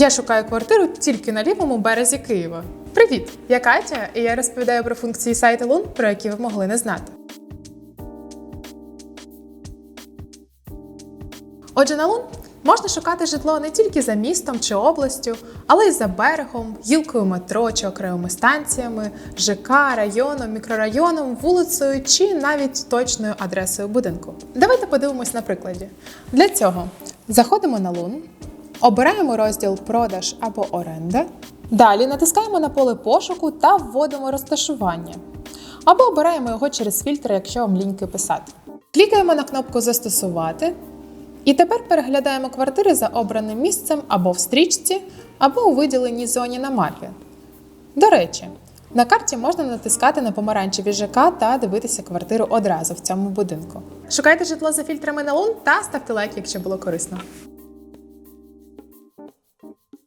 Я шукаю квартиру тільки на лівому березі Києва. Привіт! Я Катя, і я розповідаю про функції сайту Лун, про які ви могли не знати. Отже, на Лун можна шукати житло не тільки за містом чи областю, але й за берегом, гілкою метро чи окремими станціями, ЖК, районом, мікрорайоном, вулицею чи навіть точною адресою будинку. Давайте подивимось на прикладі. Для цього заходимо на Лун, обираємо розділ Продаж або оренда. Далі натискаємо на поле пошуку та вводимо розташування. Або обираємо його через фільтр, якщо вам ліньки писати. Клікаємо на кнопку Застосувати. І тепер переглядаємо квартири за обраним місцем або в стрічці, або у виділеній зоні на мапі. До речі, на карті можна натискати на помаранчеві ЖК та дивитися квартиру одразу в цьому будинку. Шукайте житло за фільтрами на лун та ставте лайк, якщо було корисно.